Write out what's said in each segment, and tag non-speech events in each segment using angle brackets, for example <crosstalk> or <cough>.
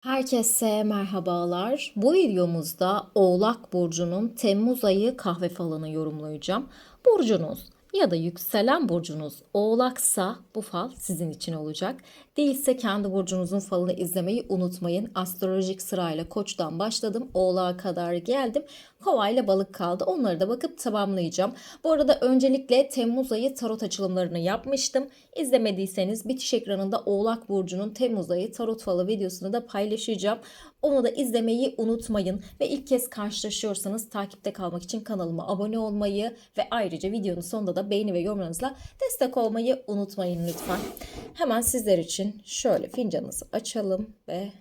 Herkese merhabalar. Bu videomuzda Oğlak Burcu'nun Temmuz ayı kahve falını yorumlayacağım. Burcunuz ya da yükselen burcunuz Oğlaksa bu fal sizin için olacak. Değilse kendi burcunuzun falını izlemeyi unutmayın. Astrolojik sırayla Koç'tan başladım. Oğlağa kadar geldim. Kova ile balık kaldı. Onları da bakıp tamamlayacağım. Bu arada öncelikle Temmuz ayı tarot açılımlarını yapmıştım. İzlemediyseniz bitiş ekranında Oğlak Burcu'nun Temmuz ayı tarot falı videosunu da paylaşacağım. Onu da izlemeyi unutmayın. Ve ilk kez karşılaşıyorsanız takipte kalmak için kanalıma abone olmayı ve ayrıca videonun sonunda da beğeni ve yorumlarınızla destek olmayı unutmayın lütfen. Hemen sizler için şöyle fincanınızı açalım ve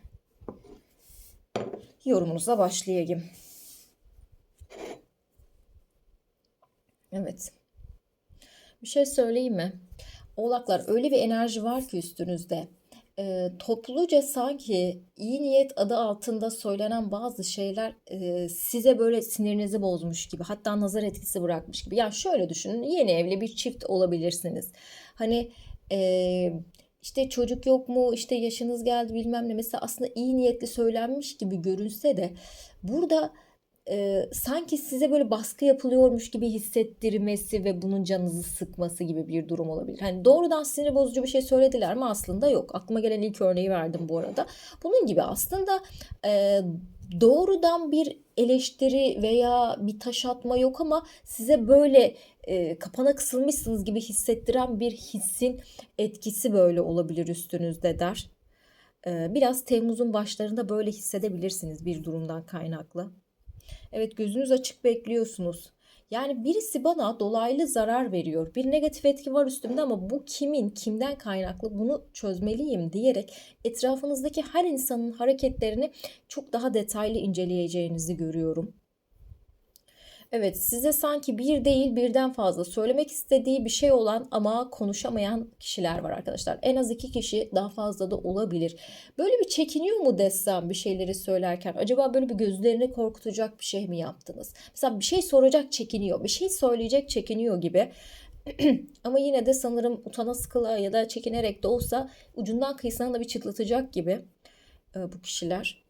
yorumunuza başlayayım. Evet. Bir şey söyleyeyim mi? Oğlaklar öyle bir enerji var ki üstünüzde. Ee, topluca sanki iyi niyet adı altında söylenen bazı şeyler e, size böyle sinirinizi bozmuş gibi hatta nazar etkisi bırakmış gibi. Ya şöyle düşünün yeni evli bir çift olabilirsiniz. Hani e, işte çocuk yok mu işte yaşınız geldi bilmem ne mesela aslında iyi niyetli söylenmiş gibi görünse de burada e, sanki size böyle baskı yapılıyormuş gibi hissettirmesi ve bunun canınızı sıkması gibi bir durum olabilir. Hani doğrudan sinir bozucu bir şey söylediler mi aslında yok. Aklıma gelen ilk örneği verdim bu arada. Bunun gibi aslında e, doğrudan bir eleştiri veya bir taş atma yok ama size böyle e, kapana kısılmışsınız gibi hissettiren bir hissin etkisi böyle olabilir üstünüzde der. Biraz Temmuz'un başlarında böyle hissedebilirsiniz bir durumdan kaynaklı. Evet gözünüz açık bekliyorsunuz. Yani birisi bana dolaylı zarar veriyor. Bir negatif etki var üstümde ama bu kimin, kimden kaynaklı bunu çözmeliyim diyerek etrafınızdaki her insanın hareketlerini çok daha detaylı inceleyeceğinizi görüyorum. Evet, size sanki bir değil birden fazla söylemek istediği bir şey olan ama konuşamayan kişiler var arkadaşlar. En az iki kişi daha fazla da olabilir. Böyle bir çekiniyor mu desem bir şeyleri söylerken? Acaba böyle bir gözlerini korkutacak bir şey mi yaptınız? Mesela bir şey soracak çekiniyor, bir şey söyleyecek çekiniyor gibi. <clears throat> ama yine de sanırım utana sıkıla ya da çekinerek de olsa ucundan kıyısına da bir çıtlatacak gibi bu kişiler.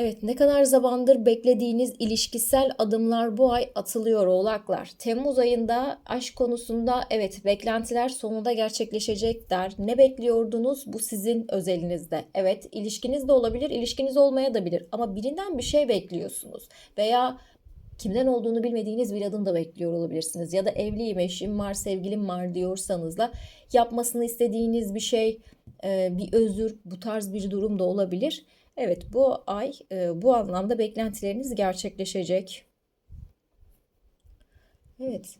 Evet, ne kadar zamandır beklediğiniz ilişkisel adımlar bu ay atılıyor oğlaklar. Temmuz ayında aşk konusunda evet beklentiler sonunda gerçekleşecek der. Ne bekliyordunuz? Bu sizin özelinizde. Evet, ilişkiniz de olabilir, ilişkiniz olmaya da bilir ama birinden bir şey bekliyorsunuz veya kimden olduğunu bilmediğiniz bir adım da bekliyor olabilirsiniz. Ya da evliyim, eşim var, sevgilim var diyorsanız da yapmasını istediğiniz bir şey, bir özür, bu tarz bir durum da olabilir. Evet bu ay e, bu anlamda beklentileriniz gerçekleşecek. Evet.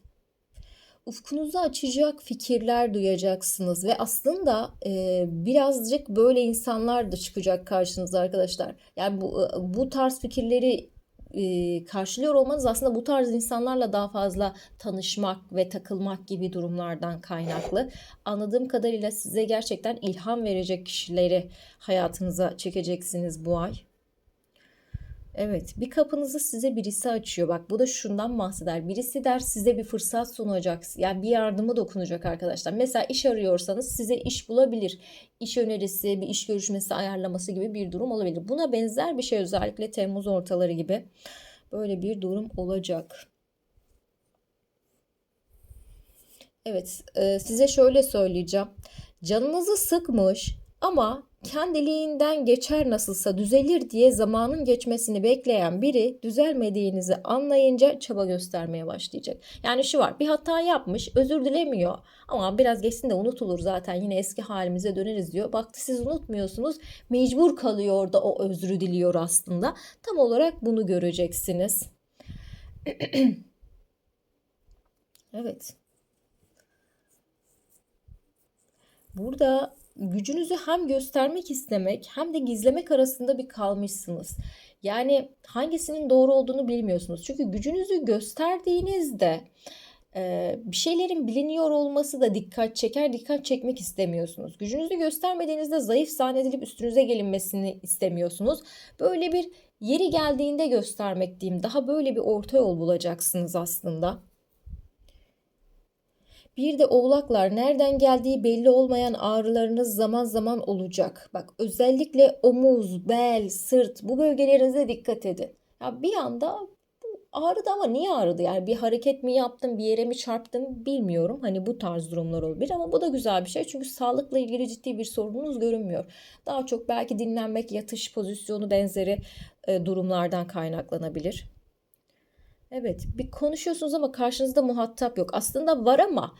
Ufkunuzu açacak fikirler duyacaksınız ve aslında e, birazcık böyle insanlar da çıkacak karşınıza arkadaşlar. Yani bu, e, bu tarz fikirleri e, karşılıyor olmanız aslında bu tarz insanlarla daha fazla tanışmak ve takılmak gibi durumlardan kaynaklı. Anladığım kadarıyla size gerçekten ilham verecek kişileri hayatınıza çekeceksiniz bu ay. Evet bir kapınızı size birisi açıyor. Bak bu da şundan bahseder. Birisi der size bir fırsat sunacak. Yani bir yardımı dokunacak arkadaşlar. Mesela iş arıyorsanız size iş bulabilir. İş önerisi, bir iş görüşmesi ayarlaması gibi bir durum olabilir. Buna benzer bir şey özellikle Temmuz ortaları gibi böyle bir durum olacak. Evet e, size şöyle söyleyeceğim. Canınızı sıkmış ama kendiliğinden geçer nasılsa düzelir diye zamanın geçmesini bekleyen biri düzelmediğinizi anlayınca çaba göstermeye başlayacak. Yani şu var bir hata yapmış özür dilemiyor ama biraz geçsin de unutulur zaten yine eski halimize döneriz diyor. Baktı siz unutmuyorsunuz mecbur kalıyor da o özrü diliyor aslında. Tam olarak bunu göreceksiniz. <clears throat> evet. Burada gücünüzü hem göstermek istemek hem de gizlemek arasında bir kalmışsınız. Yani hangisinin doğru olduğunu bilmiyorsunuz. Çünkü gücünüzü gösterdiğinizde e, bir şeylerin biliniyor olması da dikkat çeker. Dikkat çekmek istemiyorsunuz. Gücünüzü göstermediğinizde zayıf zannedilip üstünüze gelinmesini istemiyorsunuz. Böyle bir yeri geldiğinde göstermek diyeyim. Daha böyle bir orta yol bulacaksınız aslında. Bir de oğlaklar nereden geldiği belli olmayan ağrılarınız zaman zaman olacak. Bak özellikle omuz, bel, sırt bu bölgelerinize dikkat edin. Ya bir anda ağrıdı ama niye ağrıdı? Yani bir hareket mi yaptım, bir yere mi çarptım bilmiyorum. Hani bu tarz durumlar olabilir ama bu da güzel bir şey. Çünkü sağlıkla ilgili ciddi bir sorununuz görünmüyor. Daha çok belki dinlenmek, yatış pozisyonu benzeri e, durumlardan kaynaklanabilir. Evet, bir konuşuyorsunuz ama karşınızda muhatap yok. Aslında var ama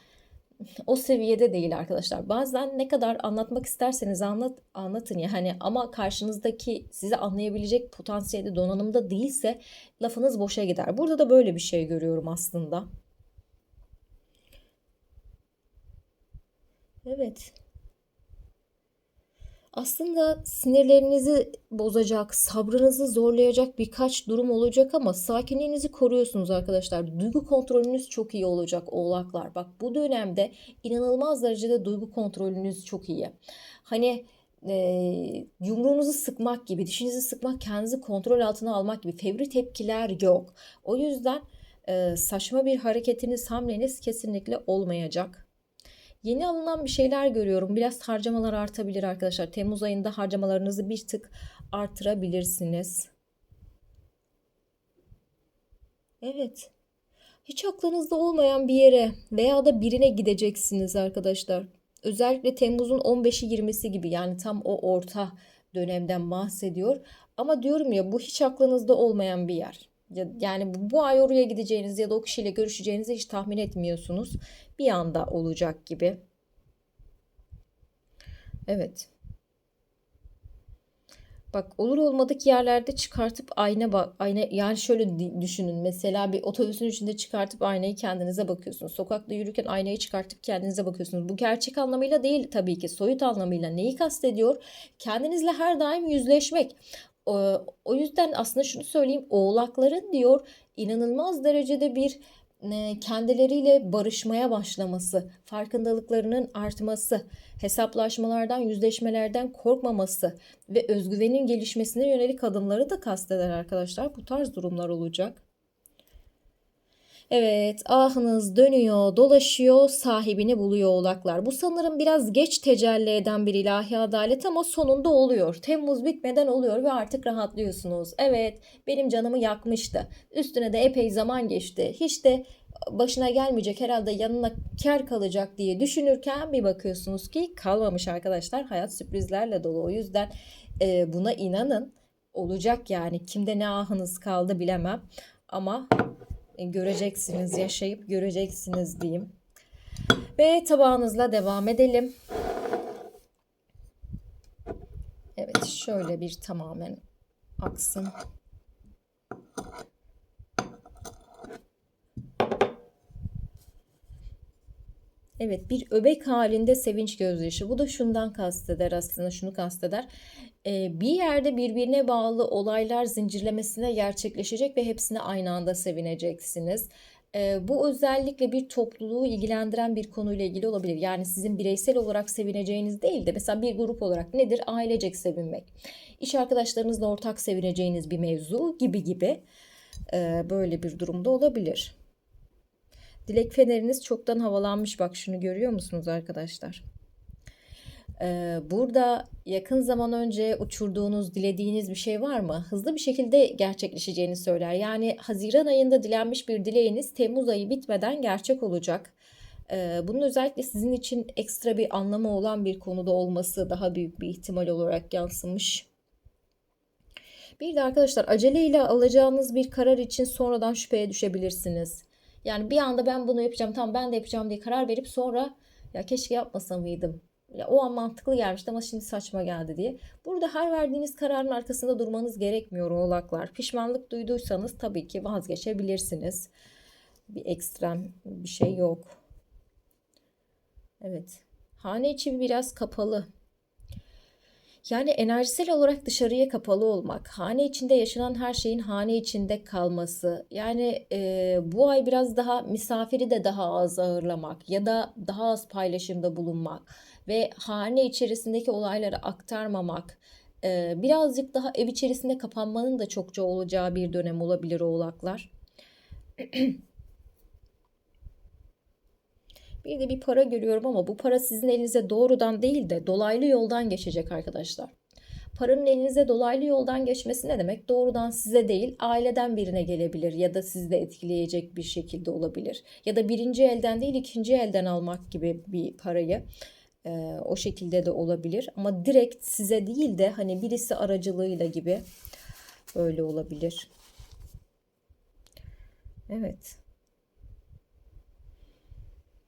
o seviyede değil arkadaşlar. Bazen ne kadar anlatmak isterseniz anlat anlatın yani ama karşınızdaki sizi anlayabilecek potansiyelde donanımda değilse lafınız boşa gider. Burada da böyle bir şey görüyorum aslında. Evet. Aslında sinirlerinizi bozacak, sabrınızı zorlayacak birkaç durum olacak ama sakinliğinizi koruyorsunuz arkadaşlar. Duygu kontrolünüz çok iyi olacak oğlaklar. Bak bu dönemde inanılmaz derecede duygu kontrolünüz çok iyi. Hani e, yumruğunuzu sıkmak gibi, dişinizi sıkmak, kendinizi kontrol altına almak gibi fevri tepkiler yok. O yüzden e, saçma bir hareketiniz, hamleniz kesinlikle olmayacak. Yeni alınan bir şeyler görüyorum. Biraz harcamalar artabilir arkadaşlar. Temmuz ayında harcamalarınızı bir tık artırabilirsiniz. Evet. Hiç aklınızda olmayan bir yere veya da birine gideceksiniz arkadaşlar. Özellikle Temmuz'un 15'i 20'si gibi yani tam o orta dönemden bahsediyor. Ama diyorum ya bu hiç aklınızda olmayan bir yer. Yani bu ay oraya gideceğiniz ya da o kişiyle görüşeceğinizi hiç tahmin etmiyorsunuz. Bir anda olacak gibi. Evet. Bak olur olmadık yerlerde çıkartıp ayna bak ayna yani şöyle düşünün mesela bir otobüsün içinde çıkartıp aynayı kendinize bakıyorsunuz. Sokakta yürürken aynayı çıkartıp kendinize bakıyorsunuz. Bu gerçek anlamıyla değil tabii ki soyut anlamıyla neyi kastediyor? Kendinizle her daim yüzleşmek. O yüzden aslında şunu söyleyeyim oğlakların diyor inanılmaz derecede bir kendileriyle barışmaya başlaması, farkındalıklarının artması, hesaplaşmalardan, yüzleşmelerden korkmaması ve özgüvenin gelişmesine yönelik adımları da kasteder arkadaşlar. Bu tarz durumlar olacak. Evet, ahınız dönüyor, dolaşıyor, sahibini buluyor oğlaklar. Bu sanırım biraz geç tecelli eden bir ilahi adalet ama sonunda oluyor. Temmuz bitmeden oluyor ve artık rahatlıyorsunuz. Evet, benim canımı yakmıştı. Üstüne de epey zaman geçti. Hiç de başına gelmeyecek herhalde yanına kar kalacak diye düşünürken bir bakıyorsunuz ki kalmamış arkadaşlar. Hayat sürprizlerle dolu. O yüzden e, buna inanın. Olacak yani. Kimde ne ahınız kaldı bilemem. Ama göreceksiniz, yaşayıp göreceksiniz diyeyim. Ve tabağınızla devam edelim. Evet şöyle bir tamamen aksın. Evet bir öbek halinde sevinç gözyaşı. Bu da şundan kasteder aslında şunu kasteder. Ee, bir yerde birbirine bağlı olaylar zincirlemesine gerçekleşecek ve hepsine aynı anda sevineceksiniz. Ee, bu özellikle bir topluluğu ilgilendiren bir konuyla ilgili olabilir. Yani sizin bireysel olarak sevineceğiniz değil de mesela bir grup olarak nedir? Ailecek sevinmek. İş arkadaşlarınızla ortak sevineceğiniz bir mevzu gibi gibi ee, böyle bir durumda olabilir. Dilek feneriniz çoktan havalanmış. Bak şunu görüyor musunuz arkadaşlar? Burada yakın zaman önce uçurduğunuz, dilediğiniz bir şey var mı? Hızlı bir şekilde gerçekleşeceğini söyler. Yani Haziran ayında dilenmiş bir dileğiniz Temmuz ayı bitmeden gerçek olacak. Bunun özellikle sizin için ekstra bir anlamı olan bir konuda olması daha büyük bir ihtimal olarak yansımış. Bir de arkadaşlar aceleyle alacağınız bir karar için sonradan şüpheye düşebilirsiniz. Yani bir anda ben bunu yapacağım tamam ben de yapacağım diye karar verip sonra ya keşke yapmasa mıydım? Ya o an mantıklı gelmişti ama şimdi saçma geldi diye. Burada her verdiğiniz kararın arkasında durmanız gerekmiyor oğlaklar. Pişmanlık duyduysanız tabii ki vazgeçebilirsiniz. Bir ekstrem bir şey yok. Evet. Hane içi biraz kapalı. Yani enerjisel olarak dışarıya kapalı olmak, hane içinde yaşanan her şeyin hane içinde kalması, yani e, bu ay biraz daha misafiri de daha az ağırlamak ya da daha az paylaşımda bulunmak ve hane içerisindeki olayları aktarmamak, e, birazcık daha ev içerisinde kapanmanın da çokça olacağı bir dönem olabilir oğlaklar. <clears throat> Bir de bir para görüyorum ama bu para sizin elinize doğrudan değil de dolaylı yoldan geçecek arkadaşlar. Paranın elinize dolaylı yoldan geçmesi ne demek? Doğrudan size değil, aileden birine gelebilir ya da sizi de etkileyecek bir şekilde olabilir. Ya da birinci elden değil, ikinci elden almak gibi bir parayı e, o şekilde de olabilir. Ama direkt size değil de hani birisi aracılığıyla gibi öyle olabilir. Evet.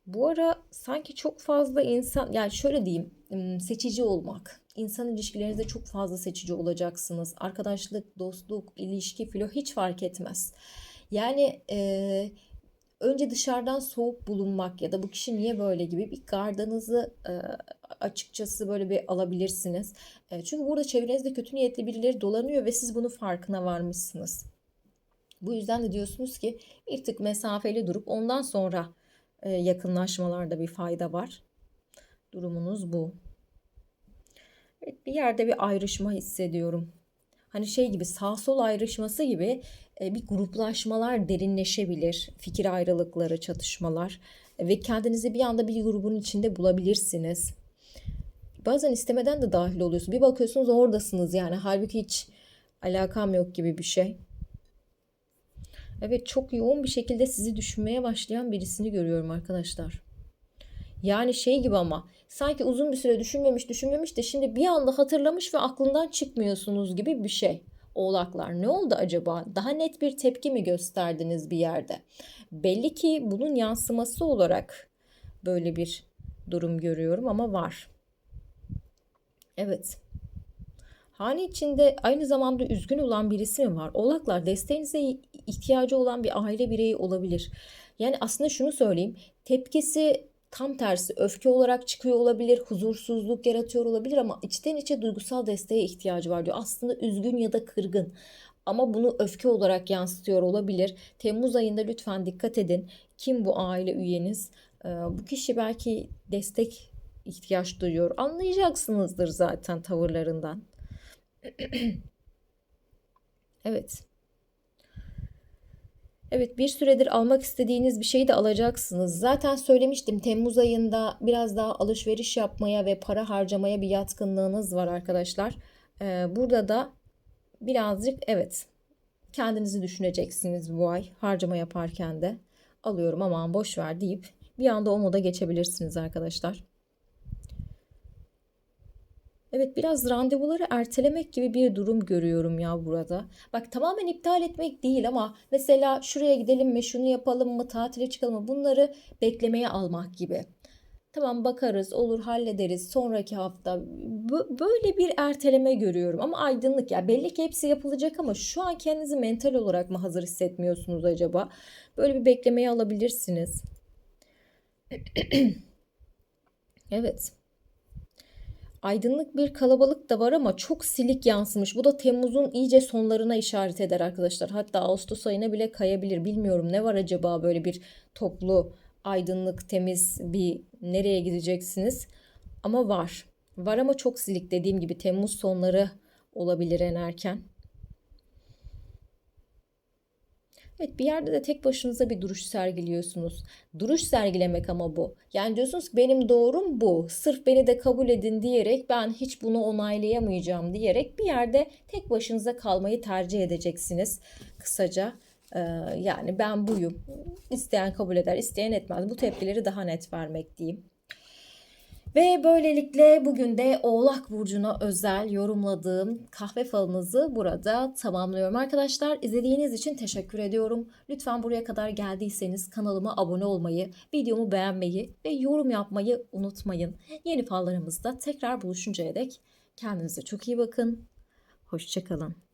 Bu ara sanki çok fazla insan yani şöyle diyeyim seçici olmak. İnsan ilişkilerinizde çok fazla seçici olacaksınız. Arkadaşlık, dostluk, ilişki, filo hiç fark etmez. Yani e, önce dışarıdan soğuk bulunmak ya da bu kişi niye böyle gibi bir gardınızı e, açıkçası böyle bir alabilirsiniz. E, çünkü burada çevrenizde kötü niyetli birileri dolanıyor ve siz bunu farkına varmışsınız. Bu yüzden de diyorsunuz ki bir tık mesafeli durup ondan sonra e, yakınlaşmalarda bir fayda var. Durumunuz bu. Evet, bir yerde bir ayrışma hissediyorum. Hani şey gibi sağ sol ayrışması gibi e, bir gruplaşmalar derinleşebilir. Fikir ayrılıkları, çatışmalar e, ve kendinizi bir anda bir grubun içinde bulabilirsiniz. Bazen istemeden de dahil oluyorsunuz. Bir bakıyorsunuz oradasınız yani halbuki hiç alakam yok gibi bir şey. Evet çok yoğun bir şekilde sizi düşünmeye başlayan birisini görüyorum arkadaşlar. Yani şey gibi ama sanki uzun bir süre düşünmemiş düşünmemiş de şimdi bir anda hatırlamış ve aklından çıkmıyorsunuz gibi bir şey. Oğlaklar ne oldu acaba? Daha net bir tepki mi gösterdiniz bir yerde? Belli ki bunun yansıması olarak böyle bir durum görüyorum ama var. Evet. Hane içinde aynı zamanda üzgün olan birisi mi var? Oğlaklar desteğinize ihtiyacı olan bir aile bireyi olabilir. Yani aslında şunu söyleyeyim. Tepkisi tam tersi öfke olarak çıkıyor olabilir, huzursuzluk yaratıyor olabilir ama içten içe duygusal desteğe ihtiyacı var diyor. Aslında üzgün ya da kırgın ama bunu öfke olarak yansıtıyor olabilir. Temmuz ayında lütfen dikkat edin. Kim bu aile üyeniz? Ee, bu kişi belki destek ihtiyaç duyuyor. Anlayacaksınızdır zaten tavırlarından. <clears throat> evet. Evet bir süredir almak istediğiniz bir şeyi de alacaksınız. Zaten söylemiştim Temmuz ayında biraz daha alışveriş yapmaya ve para harcamaya bir yatkınlığınız var arkadaşlar. Ee, burada da birazcık evet kendinizi düşüneceksiniz bu ay harcama yaparken de. Alıyorum aman boş ver deyip bir anda o moda geçebilirsiniz arkadaşlar. Evet biraz randevuları ertelemek gibi bir durum görüyorum ya burada. Bak tamamen iptal etmek değil ama mesela şuraya gidelim mi, şunu yapalım mı, tatile çıkalım mı bunları beklemeye almak gibi. Tamam bakarız, olur hallederiz sonraki hafta. Böyle bir erteleme görüyorum ama aydınlık ya belli ki hepsi yapılacak ama şu an kendinizi mental olarak mı hazır hissetmiyorsunuz acaba? Böyle bir beklemeye alabilirsiniz. <clears throat> evet aydınlık bir kalabalık da var ama çok silik yansımış. Bu da Temmuz'un iyice sonlarına işaret eder arkadaşlar. Hatta Ağustos ayına bile kayabilir. Bilmiyorum ne var acaba böyle bir toplu aydınlık temiz bir nereye gideceksiniz? Ama var. Var ama çok silik dediğim gibi Temmuz sonları olabilir en erken. Evet bir yerde de tek başınıza bir duruş sergiliyorsunuz. Duruş sergilemek ama bu. Yani diyorsunuz ki benim doğrum bu. Sırf beni de kabul edin diyerek ben hiç bunu onaylayamayacağım diyerek bir yerde tek başınıza kalmayı tercih edeceksiniz. Kısaca yani ben buyum. İsteyen kabul eder, isteyen etmez. Bu tepkileri daha net vermek diyeyim. Ve böylelikle bugün de Oğlak Burcu'na özel yorumladığım kahve falınızı burada tamamlıyorum. Arkadaşlar izlediğiniz için teşekkür ediyorum. Lütfen buraya kadar geldiyseniz kanalıma abone olmayı, videomu beğenmeyi ve yorum yapmayı unutmayın. Yeni fallarımızda tekrar buluşuncaya dek kendinize çok iyi bakın. Hoşçakalın.